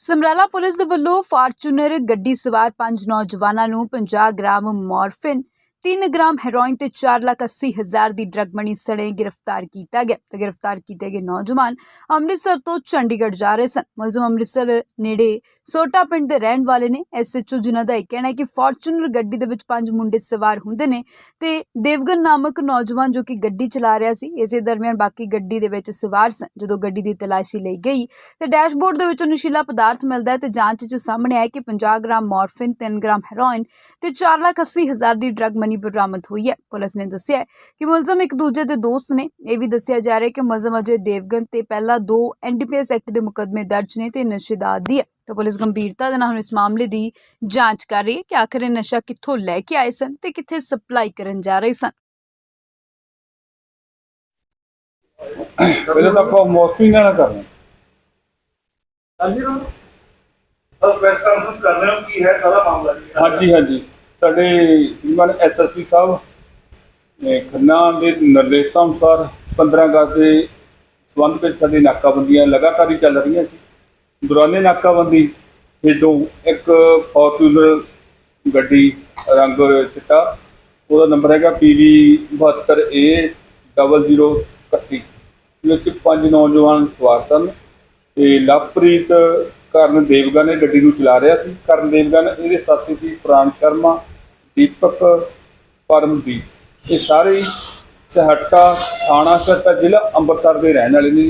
Samrala police ਦੇ ਵੱਲੋਂ Fortuner ਗੱਡੀ ਸਵਾਰ ਪੰਜ ਨੌਜਵਾਨਾਂ ਨੂੰ 50 ਗ੍ਰਾਮ ਮੋਰਫਿਨ 3 ਗ੍ਰਾਮ ਹੈਰੋਇਨ ਤੇ 4 ਲੱਖ 80 ਹਜ਼ਾਰ ਦੀ ਡਰੱਗ ਮਨੀ ਸਣੇ ਗ੍ਰਿਫਤਾਰ ਕੀਤਾ ਗਿਆ। ਤੇ ਗ੍ਰਿਫਤਾਰ ਕੀਤੇ ਗਏ ਨੌਜਵਾਨ ਅੰਮ੍ਰਿਤਸਰ ਤੋਂ ਚੰਡੀਗੜ੍ਹ ਜਾ ਰਹੇ ਸਨ। ਮੁਲਜ਼ਮ ਅੰਮ੍ਰਿਤਸਰ ਨੇੜੇ ਸੋਟਾ ਪਿੰਡ ਦੇ ਰਹਿਣ ਵਾਲੇ ਨੇ। ਐਸਐਚਓ ਜਿਨ੍ਹਾਂ ਦਾ ਇਹ ਕਹਿਣਾ ਹੈ ਕਿ ਫੋਰਚੂਨਰ ਗੱਡੀ ਦੇ ਵਿੱਚ ਪੰਜ ਮੁੰਡੇ ਸਵਾਰ ਹੁੰਦੇ ਨੇ ਤੇ ਦੇਵਗਨ ਨਾਮਕ ਨੌਜਵਾਨ ਜੋ ਕਿ ਗੱਡੀ ਚਲਾ ਰਿਹਾ ਸੀ, ਇਸੇ ਦਰਮਿਆਨ ਬਾਕੀ ਗੱਡੀ ਦੇ ਵਿੱਚ ਸਵਾਰ ਸਨ। ਜਦੋਂ ਗੱਡੀ ਦੀ ਤਲਾਸ਼ੀ ਲਈ ਗਈ, ਤੇ ਡੈਸ਼ਬੋਰਡ ਦੇ ਵਿੱਚੋਂ ਨਸ਼ੀਲਾ ਪਦਾਰਥ ਮਿਲਦਾ ਹੈ ਤੇ ਜਾਂਚ 'ਚ ਸਾਹਮਣੇ ਆਇਆ ਕਿ 50 ਗ੍ਰਾਮ ਮੋਰਫਿਨ 3 ਗ੍ਰਾਮ ਹੈਰੋਇਨ ਤੇ 4 ਲੱਖ 80 ਹਜ਼ਾਰ ਦੀ ਡਰਗ ਮਨੀ ਬਰਾਮਦ ਹੋਈ ਹੈ ਪੁਲਿਸ ਨੇ ਦੱਸਿਆ ਕਿ ਮੁਲਜ਼ਮ ਇੱਕ ਦੂਜੇ ਦੇ ਦੋਸਤ ਨੇ। ਇਹ ਵੀ ਦੱਸਿਆ ਜਾ ਰਿਹਾ ਹੈ ਕਿ ਮੁਲਜ਼ਮ ਅਜੇ ਦੇਵਗਨ ਤੇ ਪਹਿਲਾਂ ਦੋ ਐਨਡੀਪੀਐਸ ਐਕਟ ਦੇ ਮੁਕੱਦਮੇ ਦਰਜ ਨੇ ਤੇ ਨਸ਼ੇ ਦਾ ਆਦੀ ਹੈ। ਤਾਂ ਪੁਲਿਸ ਗੰਭੀਰਤਾ ਦੇ ਨਾਲ ਹੁਣ ਇਸ ਮਾਮਲੇ ਦੀ ਜਾਂਚ ਕਰ ਰਹੀ ਹੈ ਕਿ ਆਖਰ ਇਹ ਨਸ਼ਾ ਕਿੱਥੋਂ ਲੈ ਕੇ ਆਏ ਸਨ ਤੇ ਕਿੱਥੇ ਸਪਲਾਈ ਕਰਨ ਜਾ ਰਹੇ ਸਨ। ਪਹਿਲਾਂ ਤਾਂ ਆਪਾਂ ਮੌਸਮੀ ਨਾਲ ਕਰਨਾ ਹਾਂਜੀ ਰੋ ਕਾਨਫਰੰਸ ਕਰ ਰਹੇ ਹੋ ਕੀ ਹੈ ਸਾਰਾ ਮਾਮਲਾ? ਹਾਂਜੀ ਹਾਂਜੀ। ਸਾਡੇ ਸ਼੍ਰੀਮਾਨ ਐਸਐਸਪੀ ਸਾਹਿਬ ਖੰਨਾ ਦੇ ਨਿਰਦੇਸ਼ਾਂ ਅਨੁਸਾਰ 15 ਅਗਸਤ ਦੇ ਸੰਬੰਧ ਵਿੱਚ ਸਾਡੀ ਨਾਕਾਬੰਦੀਆਂ ਲਗਾਤਾਰ ਹੀ ਚੱਲ ਰਹੀਆਂ ਸੀ। ਦੌਰਾਨੇ ਨਾਕਾਬੰਦੀ ਹੇਠੋਂ ਇੱਕ ਫੋਰਚੂਨਰ ਗੱਡੀ ਰੰਗ ਚਿੱਟਾ, ਉਹਦਾ ਨੰਬਰ ਹੈਗਾ PV 72A 0031 ਵਿੱਚ ਪੰਜ ਨੌਜਵਾਨ ਸਵਾਰ ਸਨ ਤੇ ਲਵਪ੍ਰੀਤ ਕਰਨ ਦੇਵਗਨ ਇਹ ਗੱਡੀ ਨੂੰ ਚਲਾ ਰਿਹਾ ਸੀ। ਕਰਨ ਦੇਵਗਨ, ਇਹਦੇ ਸਾਥੀ ਸੀ ਪ੍ਰਾਣ ਸ਼ਰਮਾ ਦੀਪਕ ਪਰਮਦੀਪ ਇਹ ਸਾਰੇ ਹੀ ਸਹੱਟਾ ਥਾਣਾ ਸਹੱਟਾ ਜ਼ਿਲ੍ਹਾ ਅੰਮ੍ਰਿਤਸਰ ਦੇ ਰਹਿਣ ਵਾਲੇ ਨੇ।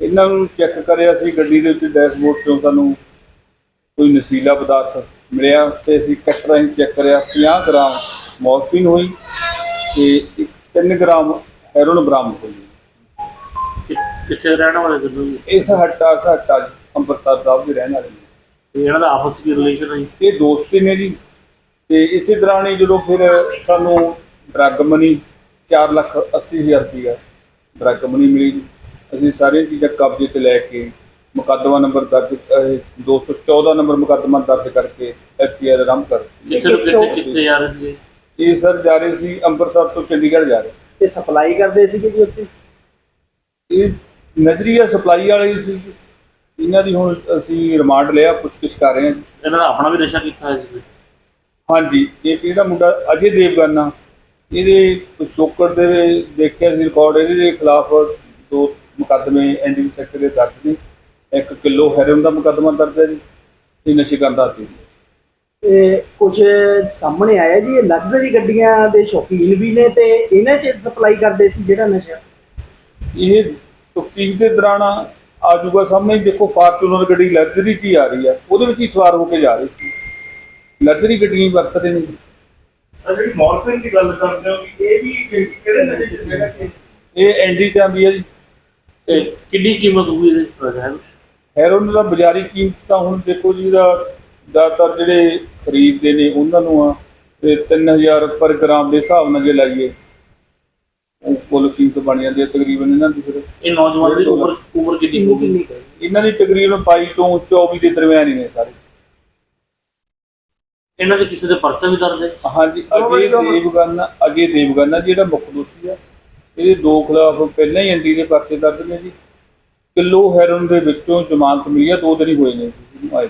ਇਹਨਾਂ ਨੂੰ ਚੈੱਕ ਕਰਿਆ ਸੀ ਗੱਡੀ ਦੇ ਉੱਤੇ ਡੈਸ਼ਬੋਰਡ ਤੋਂ ਸਾਨੂੰ ਕੋਈ ਨਸ਼ੀਲਾ ਪਦਾਰਥ ਮਿਲਿਆ ਤੇ ਅਸੀਂ ਕੱਟ ਰਾਹੀਂ ਚੈੱਕ ਕਰਿਆ। 50 ਗ੍ਰਾਮ ਮੋਰਫਿਨ ਹੋਈ ਤੇ 3 ਗ੍ਰਾਮ ਹੈਰੋਨ ਬਰਾਮਦ ਹੋਈ। ਕਿੱਥੇ ਰਹਿਣ ਵਾਲੇ ਦੋਨੋਂ ਇਸ ਹੱਟਾ ਸਹੱਟਾ ਅੰਮ੍ਰਿਤਸਰ ਸਾਹਿਬ ਦੇ ਰਹਿਣ ਵਾਲੇ ਨੇ। ਇਹਨਾਂ ਦਾ ਆਪਸ ਕੀ ਰਿਲੇਸ਼ਨ ਹੈ ਇਹ ਦੋਸਤੀ ਨੇ ਜੀ। ਤੇ ਇਸੇ ਦੌਰਾਨ ਹੀ ਜਦੋਂ ਫਿਰ ਸਾਨੂੰ ਡਰੱਗ ਮਨੀ 4 ਲੱਖ 80 ਹਜ਼ਾਰ ਰੁਪਈਆ ਡਰੱਗ ਮਨੀ ਮਿਲੀ ਅਸੀਂ ਸਾਰੀਆਂ ਚੀਜ਼ਾਂ ਕਬਜ਼ੇ 'ਚ ਲੈ ਕੇ ਮੁਕੱਦਮਾ ਨੰਬਰ ਦਰਜ ਅਹ, 214 ਨੰਬਰ ਮੁਕੱਦਮਾ ਦਰਜ ਕਰਕੇ ਐਫਆਈਆਰ ਆਰੰਭ ਕਰ ਕਿੱਥੇ ਤੋਂ ਕਿੱਥੇ ਕਿੱਥੇ ਜਾ ਰਹੇ ਸੀਗੇ? ਇਹ ਸਰ ਜਾ ਰਹੇ ਸੀ ਅੰਮ੍ਰਿਤਸਰ ਤੋਂ ਚੰਡੀਗੜ੍ਹ ਜਾ ਰਹੇ ਸੀ। ਤੇ ਸਪਲਾਈ ਕਰਦੇ ਸੀਗੇ ਜੀ ਉੱਥੇ? ਇਹ ਨਜ਼ਰੀਆ ਸਪਲਾਈ ਵਾਲੇ ਸੀ ਇਹਨਾਂ ਦੀ ਹੁਣ ਅਸੀਂ ਰਿਮਾਂਡ ਲਿਆ ਪੁੱਛਗਿੱਛ ਕਰ ਰਹੇ ਹਾਂ। ਇਹਨਾਂ ਦਾ ਆਪਣਾ ਵੀ ਨਸ਼ਾ ਕੀਤਾ ਹੈ ਜੀ ਹਾਂਜੀ ਇਹ ਇਹਦਾ ਮੁੰਡਾ ਅਜੇ ਦੇਵਗਨ। ਆ ਇਹਦੇ ਪਿਛੋਕੜ ਦੇ ਦੇਖਿਆ ਸੀ ਰਿਕਾਰਡ ਇਹਦੇ ਦੇ ਖਿਲਾਫ ਦੋ ਮੁਕੱਦਮੇ ਐਨਡੀਪੀ ਸੈਕਟਰ ਦੇ ਦਰਜ ਨੇ। ਇੱਕ ਕਿਲੋ ਹੈਰੋਇਨ ਦਾ ਮੁਕੱਦਮਾ ਦਰਜ ਹੈ ਜੀ ਇਹ ਨਸ਼ੇ ਕਰਦਾ ਤੇ ਕੁਝ ਸਾਹਮਣੇ ਆਇਆ ਜੀ ਇਹ ਲਗਜ਼ਰੀ ਗੱਡੀਆਂ ਦੇ ਸ਼ੌਕੀਨ ਵੀ ਨੇ ਤੇ ਇਹਨਾਂ 'ਚ ਸਪਲਾਈ ਕਰਦੇ ਸੀ ਜਿਹੜਾ ਨਸ਼ਾ? ਇਹ ਤਫਤੀਸ਼ ਦੇ ਦੌਰਾਨ ਆ ਜਾਊਗਾ ਸਾਹਮਣੇ। ਦੇਖੋ ਫਾਰਚੂਨਰ ਗੱਡੀ ਲਗਜ਼ਰੀ 'ਚ ਹੀ ਆ ਰਹੀ ਆ ਉਹਦੇ ਵਿੱਚ ਹੀ ਸਵਾਰ ਹੋ ਕੇ ਜਾ ਰਹੀ ਸੀ। ਲਗਜ਼ਰੀ ਗੱਡੀਆਂ ਹੀ ਵਰਤ ਰਹੇ ਨੇ। ਜੀ ਜਿਹੜੀ ਮੋਰਫਿਨ ਦੀ ਗੱਲ ਕਰਦੇ ਹੋ ਇਹ ਵੀ ਕਿਹੜੇ ਨਸ਼ੇ ਚ ਜਿਹੜਾ ਕਿ ਇਹ ਐਨਡੀ 'ਚ ਆਉਂਦੀ ਹੈ ਜੀ। ਇਹ ਕਿੰਨੀ ਕੀਮਤ ਹੋਈ ਇਹਦੇ ਪਤਾ ਹੈ ਕੁਛ? ਹੈਰੋਇਨ ਦਾ ਬਾਜ਼ਾਰੀ ਕੀਮਤ ਤਾਂ ਹੁਣ ਦੇਖੋ ਜੀ ਦਾ ਜ਼ਿਆਦਾਤਰ ਜਿਹੜੇ ਖਰੀਦਦੇ ਨੇ ਉਹਨਾਂ ਨੂੰ ਆ ਤੇ 3000 ਪਰ ਗ੍ਰਾਮ ਦੇ ਹਿਸਾਬ ਨਾਲ ਜੇ ਲਾਈਏ ਉਹ ਕੁੱਲ ਕੀਮਤ ਬਣ ਜਾਂਦੀ ਹੈ ਤਕਰੀਬਨ ਇਹਨਾਂ ਦੀ ਫਿਰ। ਇਹ ਨੌਜਵਾਨ ਦੀ ਉਮਰ ਉਮਰ ਕਿੰਨੀ ਹੋਊਗੀ? ਕੁ? ਇਹਨਾਂ ਦੀ ਤਕਰੀਬਨ 22 ਤੋਂ 24 ਦੇ ਦਰਮਿਆਨ ਹੀ ਨੇ ਸਾਰੇ। ਇਹਨਾਂ ਦੇ ਕਿਸੇ ਦੇ ਪਰਚਾ ਵੀ ਦਰਜ ਹੈ? ਹਾਂਜੀ ਅਜੇ ਦੇਵਗਨ ਅਜੇ ਦੇਵਗਨ ਆ ਜਿਹੜਾ ਮੁੱਖ ਦੋਸ਼ੀ ਆ ਇਹਦੇ ਦੋ ਖਿਲਾਫ ਪਹਿਲਾਂ ਹੀ ਐਨਡੀ ਦੇ ਪਰਚੇ ਦਰਜ ਨੇ ਜੀ। ਕਿਲੋ ਹੈਰੋਇਨ ਦੇ ਵਿੱਚੋਂ ਜ਼ਮਾਨਤ ਮਿਲੀ ਆ ਦੋ ਦਿਨ ਹੀ ਹੋਏ ਨੇ ਜੀ ਆਏ।